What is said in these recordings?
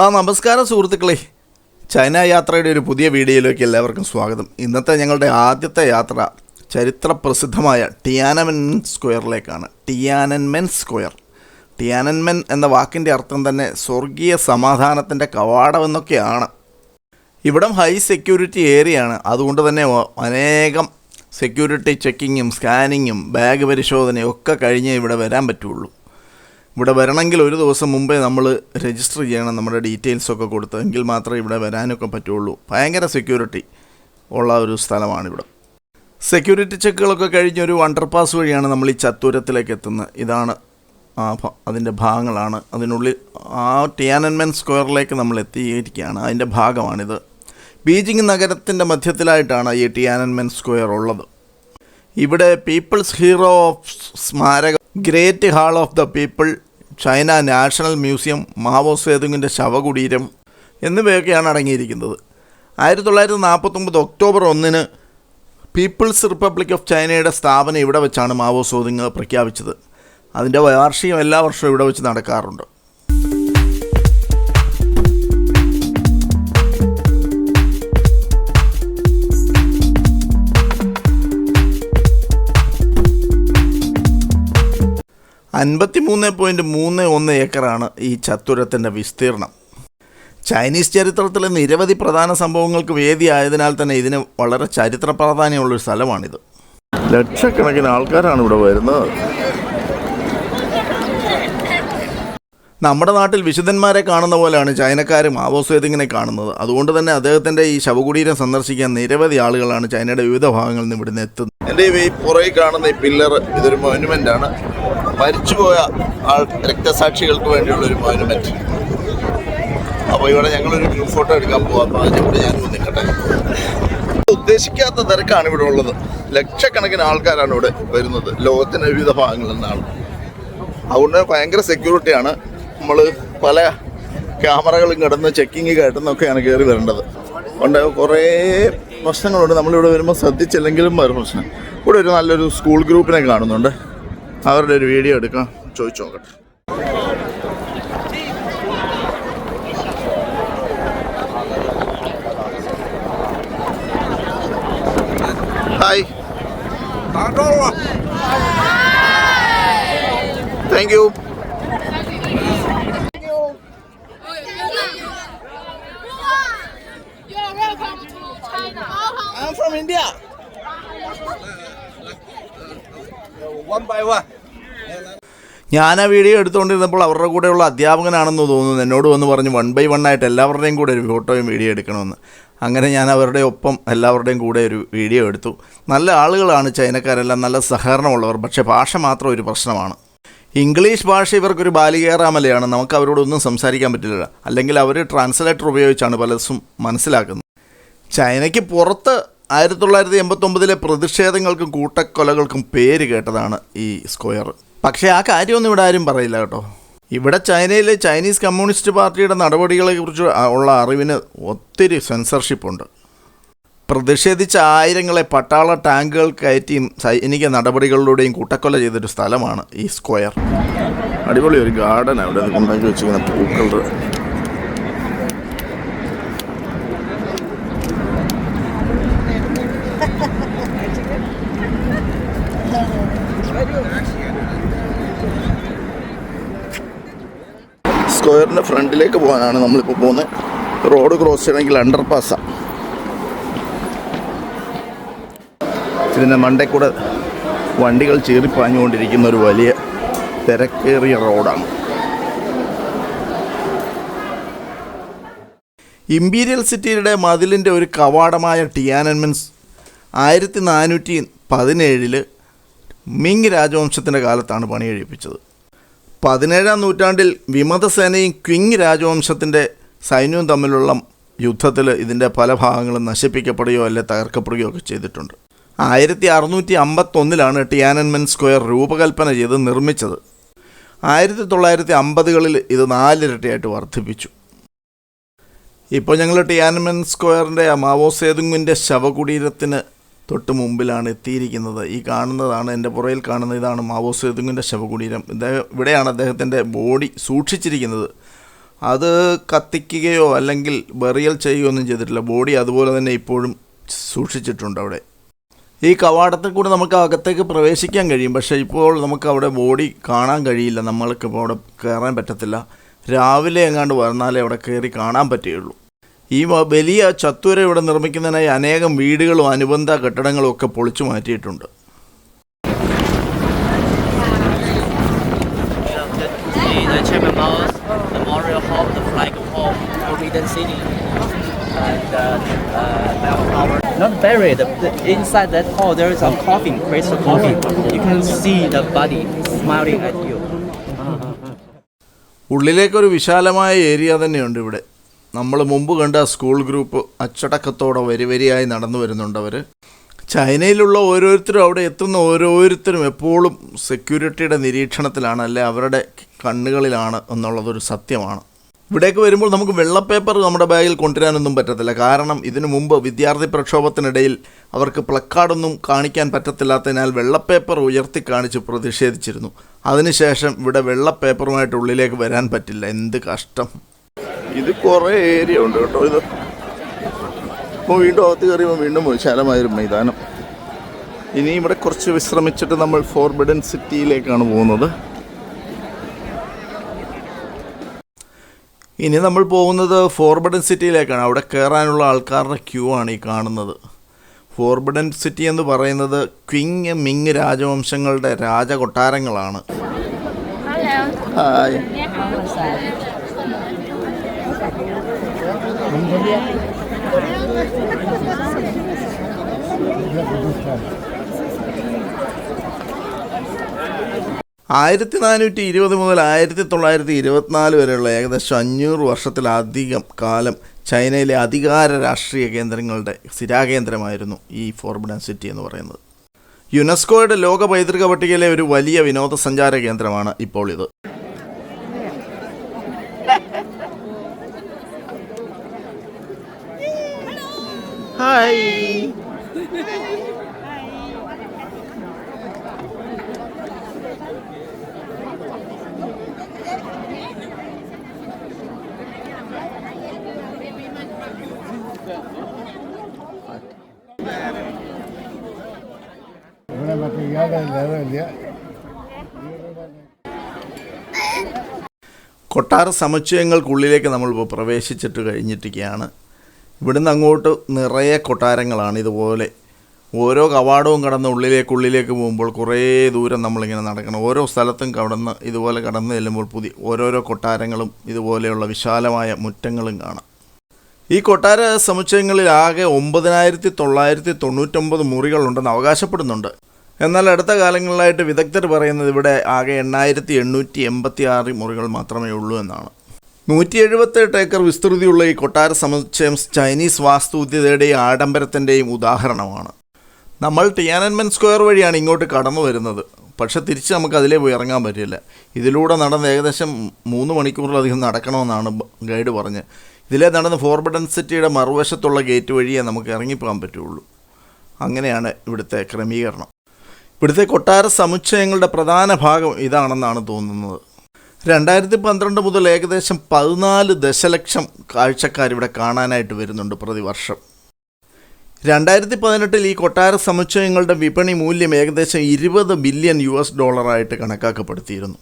ആ നമസ്കാരം സുഹൃത്തുക്കളെ. ചൈന യാത്രയുടെ ഒരു പുതിയ വീഡിയോയിലേക്ക് എല്ലാവർക്കും സ്വാഗതം. ഇന്നത്തെ ഞങ്ങളുടെ ആദ്യത്തെ യാത്ര ചരിത്ര പ്രസിദ്ധമായ ടിയാനമെൻ സ്ക്വയറിലേക്കാണ്. Tiananmen square. ടിയാനൻമെൻ എന്ന വാക്കിന്റെ അർത്ഥം തന്നെ സ്വർഗീയ സമാധാനത്തിന്റെ കവാടം എന്നൊക്കെയാണ്. ഇവിടം ഹൈ സെക്യൂരിറ്റി ഏരിയയാണ്. അതുകൊണ്ട് തന്നെ അനേകം സെക്യൂരിറ്റി ചെക്കിങ്ങും സ്കാനിങ്ങും ബാഗ് പരിശോധനയും ഒക്കെ കഴിഞ്ഞേ ഇവിടെ വരാൻ പറ്റുള്ളൂ. ഇവിടെ വരണമെങ്കിൽ ഒരു ദിവസം മുമ്പേ നമ്മൾ രജിസ്റ്റർ ചെയ്യണം നമ്മുടെ ഡീറ്റെയിൽസൊക്കെ കൊടുത്ത്. എങ്കിൽ മാത്രമേ ഇവിടെ വരാനൊക്കെ പറ്റുള്ളൂ. ഭയങ്കര സെക്യൂരിറ്റി ഉള്ള ഒരു സ്ഥലമാണ് സ്ഥലമാണിവിടെ. സെക്യൂരിറ്റി ചെക്കുകളൊക്കെ കഴിഞ്ഞ് ഒരു അണ്ടർപാസ് വഴിയാണ് നമ്മൾ ഈ ചത്തൂരത്തിലേക്ക് എത്തുന്നത്. ഇതാണ് ആ അതിന്റെ ഭാഗങ്ങളാണ്. അതിനുള്ളിൽ ആ ടിയാനൻമെൻ സ്ക്വയറിലേക്ക് നമ്മൾ എത്തിയിരിക്കുകയാണ്. അതിന്റെ ഭാഗമാണിത്. ബീജിംഗ് നഗരത്തിന്റെ മധ്യത്തിലായിട്ടാണ് ഈ ടിയാനൻമെൻ സ്ക്വയർ ഉള്ളത്. ഇവിടെ പീപ്പിൾസ് ഹീറോ ഓഫ് സ്മാരക great hall of the people China national museum Mao സേതുങ്ങിന്റെ ശവകുടീരം എന്നിവയൊക്കെയാണ് അടങ്ങിയിരിക്കുന്നത്. ആയിരത്തി തൊള്ളായിരത്തി നാൽപ്പത്തൊമ്പത് ഒക്ടോബർ ഒന്നിന് പീപ്പിൾസ് റിപ്പബ്ലിക് ഓഫ് ചൈനയുടെ സ്ഥാപനം ഇവിടെ വെച്ചാണ് മാവോ സേതുങ് പ്രഖ്യാപിച്ചത്. അതിന്റെ വാർഷികം എല്ലാ വർഷവും ഇവിടെ വെച്ച് നടക്കാറുണ്ട്. അൻപത്തി മൂന്ന് പോയിന്റ് മൂന്ന് ഒന്ന് ഏക്കറാണ് ഈ ചത്തുരത്തിന്റെ വിസ്തീർണം. ചൈനീസ് ചരിത്രത്തിലെ നിരവധി പ്രധാന സംഭവങ്ങൾക്ക് വേദിയായതിനാൽ തന്നെ ഇതിന് വളരെ ചരിത്ര പ്രാധാന്യമുള്ളൊരു സ്ഥലമാണിത്. ലക്ഷക്കണക്കിന് ആൾക്കാരാണ് ഇവിടെ വരുന്നത്. നമ്മുടെ നാട്ടിൽ വിശുദ്ധന്മാരെ കാണുന്ന പോലെയാണ് ചൈനക്കാരും ആവോസ്വേദിങ്ങിനെ കാണുന്നത്. അതുകൊണ്ട് തന്നെ അദ്ദേഹത്തിന്റെ ഈ ശവകുടീരം സന്ദർശിക്കാൻ നിരവധി ആളുകളാണ് ചൈനയുടെ വിവിധ ഭാഗങ്ങളിൽ നിന്ന് ഇവിടുന്ന് എത്തുന്നത്. എന്റെ ഈ പുറകിൽ കാണുന്ന ഈ പില്ലർ ഇതൊരു മോനുമെന്റ് ആണ് മരിച്ചുപോയ ആൾ രക്തസാക്ഷികൾക്ക് വേണ്ടിയുള്ള ഒരു മോനുമെന്റ് അപ്പോൾ ഇവിടെ ഞങ്ങളൊരു ഗ്രൂപ്പ് ഫോട്ടോ എടുക്കാൻ പോകാം അപ്പോൾ അതിന്റെ ഞാൻ നിൽക്കട്ടെ. ഉദ്ദേശിക്കാത്ത തിരക്കാണ് ഇവിടെ ഉള്ളത്. ലക്ഷക്കണക്കിന് ആൾക്കാരാണ് ഇവിടെ വരുന്നത്. ലോകത്തിന്റെ വിവിധ ഭാഗങ്ങളിൽ നിന്നാണ്. അതുകൊണ്ട് ഭയങ്കര സെക്യൂരിറ്റിയാണ് നമ്മൾ പല ക്യാമറകളും കിടന്ന് ചെക്കിങ് കേട്ടെന്നൊക്കെയാണ് കയറി വരേണ്ടത്. അതുകൊണ്ട് കുറേ പ്രശ്നങ്ങളുണ്ട്. നമ്മളിവിടെ വരുമ്പോൾ ശ്രദ്ധിച്ചില്ലെങ്കിലും വേറെ പ്രശ്നം. ഇവിടെ ഒരു നല്ലൊരു സ്കൂൾ ഗ്രൂപ്പിനെ കാണുന്നുണ്ട്. അവരുടെ ഒരു വീഡിയോ എടുക്കാം. ചോദിച്ചു നോക്കട്ടെ. ഹായ് താങ്ക് യു ഞാൻ ആ വീഡിയോ എടുത്തുകൊണ്ടിരുന്നപ്പോൾ അവരുടെ കൂടെയുള്ള അധ്യാപകനാണെന്ന് തോന്നുന്നു. എന്നോട് വന്ന് പറഞ്ഞു വൺ ബൈ വൺ ആയിട്ട് എല്ലാവരുടെയും കൂടെ ഒരു ഫോട്ടോയും വീഡിയോ എടുക്കണമെന്ന്. അങ്ങനെ ഞാൻ അവരുടെ ഒപ്പം എല്ലാവരുടെയും കൂടെ ഒരു വീഡിയോ എടുത്തു. നല്ല ആളുകളാണ് ചൈനക്കാരെല്ലാം നല്ല സഹകരണമുള്ളവർ പക്ഷേ ഭാഷ മാത്രം ഒരു പ്രശ്നമാണ്. ഇംഗ്ലീഷ് ഭാഷ ഇവർക്കൊരു ബാലികേറാമലയാണ് നമുക്ക് അവരോടൊന്നും സംസാരിക്കാൻ പറ്റില്ല. അല്ലെങ്കിൽ അവർ ട്രാൻസ്ലേറ്റർ ഉപയോഗിച്ചാണ് പലതും മനസ്സിലാക്കുന്നത്. ചൈനയ്ക്ക് പുറത്ത് ആയിരത്തി തൊള്ളായിരത്തി എൺപത്തൊമ്പതിലെ പ്രതിഷേധങ്ങൾക്കും കൂട്ടക്കൊലകൾക്കും പേര് കേട്ടതാണ് ഈ സ്ക്വയർ. പക്ഷേ ആ കാര്യമൊന്നും ഇവിടെ ആരും പറയില്ല കേട്ടോ. ഇവിടെ ചൈനയിലെ ചൈനീസ് കമ്മ്യൂണിസ്റ്റ് പാർട്ടിയുടെ നടപടികളെക്കുറിച്ച് ഉള്ള അറിവിന് ഒത്തിരി സെൻസർഷിപ്പുണ്ട് പ്രതിഷേധിച്ച ആയിരങ്ങളെ പട്ടാള ടാങ്കുകൾ കയറ്റിയും സൈനിക നടപടികളിലൂടെയും കൂട്ടക്കൊല ചെയ്തൊരു സ്ഥലമാണ് ഈ സ്ക്വയർ. അടിപൊളി ഒരു ഗാർഡൻ അവിടെ ഉണ്ടാക്കി വെച്ചിരിക്കുന്ന പൂക്കളുടെ ഫ്രണ്ടിലേക്ക് പോകാനാണ് നമ്മളിപ്പോൾ പോകുന്നത് റോഡ് ക്രോസ് ചെയ്യണമെങ്കിൽ അണ്ടർ പാസ്സാണ് ഇതിന്റെ മണ്ടേ കൂടെ വണ്ടികൾ ചീറിപ്പാഞ്ഞുകൊണ്ടിരിക്കുന്ന ഒരു വലിയ തിരക്കേറിയ റോഡാണ്. ഇമ്പീരിയൽ സിറ്റിയുടെ മതിലിന്റെ ഒരു കവാടമായ ടിയാനൻമെൻസ് ആയിരത്തി നാനൂറ്റി പതിനേഴിൽ മിങ് രാജവംശത്തിന്റെ കാലത്താണ് പണികഴിപ്പിച്ചത് പതിനേഴാം നൂറ്റാണ്ടിൽ വിമതസേനയും ക്വിങ് രാജവംശത്തിന്റെ സൈന്യവും തമ്മിലുള്ള യുദ്ധത്തിൽ ഇതിന്റെ പല ഭാഗങ്ങളും നശിപ്പിക്കപ്പെടുകയോ അല്ലെ തകർക്കപ്പെടുകയോ ഒക്കെ ചെയ്തിട്ടുണ്ട്. ആയിരത്തി അറുന്നൂറ്റി അമ്പത്തൊന്നിലാണ് ടിയാനൻമെൻ സ്ക്വയർ രൂപകൽപ്പന ചെയ്ത് നിർമ്മിച്ചത്. ആയിരത്തി തൊള്ളായിരത്തി അമ്പതുകളിൽ ഇത് നാലിരട്ടിയായിട്ട് വർദ്ധിപ്പിച്ചു. ഇപ്പോൾ ഞങ്ങൾ ടിയാനൻമെൻ സ്ക്വയറിന്റെ മാവോ സേതുങ്ങിന്റെ ശവകുടീരത്തിന് തൊട്ട് മുമ്പിലാണ് എത്തിയിരിക്കുന്നത്. ഈ കാണുന്നതാണ് എന്റെ പുറയിൽ കാണുന്ന ഇതാണ് മാവോ സേതുങ്ങിന്റെ ശവകുടീരം. ഇദ്ദേഹം ഇവിടെയാണ് അദ്ദേഹത്തിന്റെ ബോഡി സൂക്ഷിച്ചിരിക്കുന്നത്. അത് കത്തിക്കുകയോ അല്ലെങ്കിൽ ബറിയൽ ചെയ്യുകയോ ഒന്നും ചെയ്തിട്ടില്ല. ബോഡി അതുപോലെ തന്നെ ഇപ്പോഴും സൂക്ഷിച്ചിട്ടുണ്ട് അവിടെ. ഈ കവാടത്തിൽ കൂടെ നമുക്ക് അകത്തേക്ക് പ്രവേശിക്കാൻ കഴിയും. പക്ഷേ ഇപ്പോൾ നമുക്ക് അവിടെ ബോഡി കാണാൻ കഴിയില്ല. നമ്മൾക്ക് ഇപ്പോൾ അവിടെ കയറാൻ പറ്റത്തില്ല. രാവിലെ എങ്ങാണ്ട് വന്നാലേ അവിടെ കയറി കാണാൻ പറ്റുകയുള്ളൂ. ഈ വലിയ ചത്തുര ഇവിടെ നിർമ്മിക്കുന്നതിനായി അനേകം വീടുകളും അനുബന്ധ കെട്ടിടങ്ങളും ഒക്കെ പൊളിച്ചു മാറ്റിയിട്ടുണ്ട്. Not buried. ഉള്ളിലേക്കൊരു വിശാലമായ ഏരിയ തന്നെയുണ്ട് ഇവിടെ. നമ്മൾ മുമ്പ് കണ്ട സ്കൂൾ ഗ്രൂപ്പ് അച്ചടക്കത്തോടെ വരി വരിയായി നടന്നു വരുന്നുണ്ട് അവർ ചൈനയിലുള്ള ഓരോരുത്തരും അവിടെ എത്തുന്ന ഓരോരുത്തരും എപ്പോഴും സെക്യൂരിറ്റിയുടെ നിരീക്ഷണത്തിലാണ് അല്ലെ അവരുടെ കണ്ണുകളിലാണ് എന്നുള്ളതൊരു സത്യമാണ്. ഇവിടേക്ക് വരുമ്പോൾ നമുക്ക് വെള്ളപ്പേപ്പർ നമ്മുടെ ബാഗിൽ കൊണ്ടുവരാനൊന്നും പറ്റത്തില്ല. കാരണം ഇതിനു മുമ്പ് വിദ്യാർത്ഥി പ്രക്ഷോഭത്തിനിടയിൽ അവർക്ക് പ്ലക്കാർഡൊന്നും കാണിക്കാൻ പറ്റത്തില്ലാത്തതിനാൽ വെള്ളപ്പേപ്പർ ഉയർത്തി കാണിച്ച് പ്രതിഷേധിച്ചിരുന്നു. അതിനുശേഷം ഇവിടെ വെള്ളപ്പേപ്പറുമായിട്ട് ഉള്ളിലേക്ക് വരാൻ പറ്റില്ല. എന്ത് കഷ്ടം. ഇത് കുറേ ഏരിയ ഉണ്ട് കേട്ടോ. ഇത് ഇപ്പോൾ വീണ്ടും അകത്ത് കയറിയുമ്പോൾ വീണ്ടും വിശാലമായൊരു മൈതാനം. ഇനി ഇവിടെ കുറച്ച് വിശ്രമിച്ചിട്ട് നമ്മൾ ഫോർബിഡൻ സിറ്റിയിലേക്കാണ് പോകുന്നത്. ഇനി നമ്മൾ പോകുന്നത് ഫോർബിഡൻ സിറ്റിയിലേക്കാണ് അവിടെ കയറാനുള്ള ആൾക്കാരുടെ ക്യൂ ആണ് ഈ കാണുന്നത്. ഫോർബിഡൻ സിറ്റി എന്ന് പറയുന്നത് ക്വിങ് മിങ് രാജവംശങ്ങളുടെ രാജകൊട്ടാരങ്ങളാണ്. ഹായ് ആയിരത്തി നാനൂറ്റി ഇരുപത് മുതൽ ആയിരത്തി തൊള്ളായിരത്തി ഇരുപത്തിനാല് വരെയുള്ള ഏകദേശം അഞ്ഞൂറ് വർഷത്തിലധികം കാലം ചൈനയിലെ അധികാര രാഷ്ട്രീയ കേന്ദ്രങ്ങളുടെ സ്ഥിരാകേന്ദ്രമായിരുന്നു ഈ ഫോർബിഡൻ സിറ്റി എന്ന് പറയുന്നത്. യുനെസ്കോയുടെ ലോക പൈതൃക പട്ടികയിലെ ഒരു വലിയ വിനോദസഞ്ചാര കേന്ദ്രമാണ് ഇപ്പോൾ ഇത്. ലെവലില്ല കൊട്ടാര സമുച്ചയങ്ങൾക്കുള്ളിലേക്ക് നമ്മളിപ്പോൾ പ്രവേശിച്ചിട്ട് കഴിഞ്ഞിരിക്കുകയാണ് ഇവിടുന്ന് അങ്ങോട്ട് നിറയെ കൊട്ടാരങ്ങളാണ് ഇതുപോലെ. ഓരോ കവാടവും കടന്ന് ഉള്ളിലേക്ക് ഉള്ളിലേക്ക് പോകുമ്പോൾ കുറേ ദൂരം നമ്മളിങ്ങനെ നടക്കണം. ഓരോ സ്ഥലത്തും കടന്ന് ഇതുപോലെ കടന്ന് ചെല്ലുമ്പോൾ പുതിയ ഓരോരോ കൊട്ടാരങ്ങളും ഇതുപോലെയുള്ള വിശാലമായ മുറ്റങ്ങളും കാണാം. ഈ കൊട്ടാര സമുച്ചയങ്ങളിൽ ആകെ ഒമ്പതിനായിരത്തി തൊള്ളായിരത്തി തൊണ്ണൂറ്റൊമ്പത് മുറികളുണ്ടെന്ന് അവകാശപ്പെടുന്നുണ്ട്. എന്നാൽ അടുത്ത കാലങ്ങളിലായിട്ട് വിദഗ്ധർ പറയുന്നത് ഇവിടെ ആകെ എണ്ണായിരത്തി എണ്ണൂറ്റി എൺപത്തി ആറ് മുറികൾ മാത്രമേ ഉള്ളൂ എന്നാണ്. നൂറ്റി എഴുപത്തെട്ട് ഏക്കർ വിസ്തൃതിയുള്ള ഈ കൊട്ടാര സമുച്ചയം ചൈനീസ് വാസ്തുവിദ്യതയുടെയും ആഡംബരത്തിന്റെയും ഉദാഹരണമാണ്. നമ്മൾ ടിയാനൻമെൻ സ്ക്വയർ വഴിയാണ് ഇങ്ങോട്ട് കടന്നു വരുന്നത്. പക്ഷെ തിരിച്ച് നമുക്ക് അതിലേ പോയി ഇറങ്ങാൻ പറ്റില്ല. ഇതിലൂടെ നടന്ന് ഏകദേശം മൂന്ന് മണിക്കൂറിലധികം നടക്കണമെന്നാണ് ഗൈഡ് പറഞ്ഞ്. ഇതിലേ നടന്ന് ഫോർബഡൻ സിറ്റിയുടെ മറുവശത്തുള്ള ഗേറ്റ് വഴിയേ നമുക്ക് ഇറങ്ങിപ്പോകാൻ പറ്റുള്ളൂ. അങ്ങനെയാണ് ഇവിടുത്തെ ക്രമീകരണം. ഇവിടുത്തെ കൊട്ടാര സമുച്ചയങ്ങളുടെ പ്രധാന ഭാഗം ഇതാണെന്നാണ് തോന്നുന്നത്. രണ്ടായിരത്തി പന്ത്രണ്ട് മുതൽ ഏകദേശം പതിനാല് ദശലക്ഷം കാഴ്ചക്കാർ ഇവിടെ കാണാനായിട്ട് വരുന്നുണ്ട് പ്രതിവർഷം. രണ്ടായിരത്തി പതിനെട്ടിൽ ഈ കൊട്ടാര സമുച്ചയങ്ങളുടെ വിപണി മൂല്യം ഏകദേശം ഇരുപത് ബില്യൺ യു എസ് ഡോളറായിട്ട് കണക്കാക്കപ്പെടുത്തിയിരുന്നു.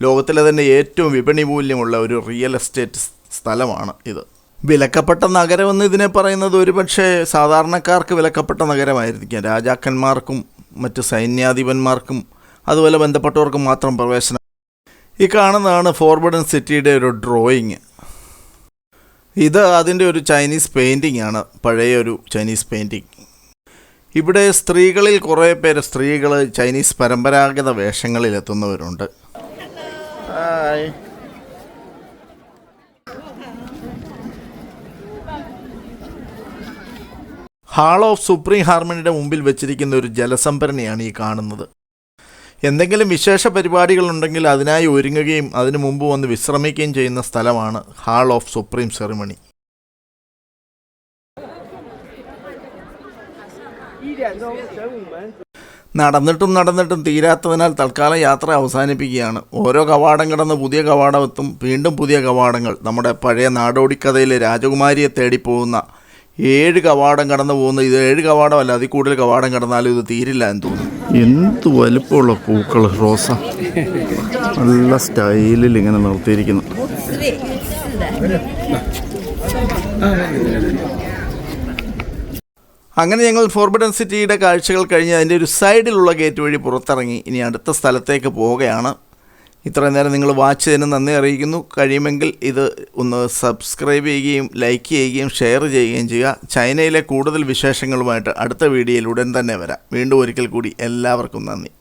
ലോകത്തിലെ തന്നെ ഏറ്റവും വിപണി മൂല്യമുള്ള ഒരു റിയൽ എസ്റ്റേറ്റ് സ്ഥലമാണ് ഇത്. വിലക്കപ്പെട്ട നഗരമെന്ന് ഇതിനെ പറയുന്നത് ഒരുപക്ഷെ സാധാരണക്കാർക്ക് വിലക്കപ്പെട്ട നഗരമായിരിക്കാം. രാജാക്കന്മാർക്കും മറ്റ് സൈന്യാധിപന്മാർക്കും അതുപോലെ ബന്ധപ്പെട്ടവർക്കും മാത്രം പ്രവേശനം ഈ കാണുന്നതാണ് ഫോർബഡൻ സിറ്റിയുടെ ഒരു ഡ്രോയിങ് ഇത് അതിന്റെ ഒരു ചൈനീസ് പെയിന്റിംഗ് ആണ് പഴയ ഒരു ചൈനീസ് പെയിന്റിംഗ് ഇവിടെ സ്ത്രീകളിൽ കുറേ പേര് സ്ത്രീകൾ ചൈനീസ് പരമ്പരാഗത വേഷങ്ങളിൽ എത്തുന്നവരുണ്ട്. ഹായ് ഹാൾ ഓഫ് സുപ്രീം ഹാർമണിയുടെ മുമ്പിൽ വെച്ചിരിക്കുന്ന ഒരു ജലസംഭരണിയാണ് ഈ കാണുന്നത്. എന്തെങ്കിലും വിശേഷ പരിപാടികളുണ്ടെങ്കിൽ അതിനായി ഒരുങ്ങുകയും അതിനു മുമ്പ് വന്ന് വിശ്രമിക്കുകയും ചെയ്യുന്ന സ്ഥലമാണ് ഹാൾ ഓഫ് സുപ്രീം സെറിമണി നടന്നിട്ടും നടന്നിട്ടും തീരാത്തതിനാൽ തൽക്കാലം യാത്ര അവസാനിപ്പിക്കുകയാണ്. ഓരോ കവാടം കടന്ന് പുതിയ കവാടം എത്തും. വീണ്ടും പുതിയ കവാടങ്ങൾ. നമ്മുടെ പഴയ നാടോടിക്കഥയിലെ രാജകുമാരിയെ തേടി പോകുന്ന ഏഴ് കവാടം കടന്നു പോകുന്ന ഇത് ഏഴ് കവാടമല്ല അതിൽ കൂടുതൽ കവാടം കടന്നാലും ഇത് തീരില്ല എന്ന് തോന്നുന്നു. എന്ത് വലുപ്പമുള്ള പൂക്കൾ റോസ. നല്ല സ്റ്റൈലിൽ ഇങ്ങനെ നിർത്തിയിരിക്കുന്നു. അങ്ങനെ ഞങ്ങൾ ഫോർബിഡൻ സിറ്റിയുടെ കാഴ്ചകൾ കഴിഞ്ഞ് അതിന്റെ ഒരു സൈഡിലുള്ള ഗേറ്റ് വഴി പുറത്തിറങ്ങി. ഇനി അടുത്ത സ്ഥലത്തേക്ക് പോവുകയാണ്. ഇത്രയും നേരം നിങ്ങൾ വാച്ച് ചെയ്യുന്ന നന്ദി അറിയിക്കുന്നു. കഴിയുമെങ്കിൽ ഇത് ഒന്ന് സബ്സ്ക്രൈബ് ചെയ്യുകയും ലൈക്ക് ചെയ്യുകയും ഷെയർ ചെയ്യുകയും ചെയ്യുക. ചൈനയിലെ കൂടുതൽ വിശേഷങ്ങളുമായിട്ട് അടുത്ത വീഡിയോയിൽ ഉടൻ തന്നെ വരാം. വീണ്ടും ഒരിക്കൽ കൂടി എല്ലാവർക്കും നന്ദി.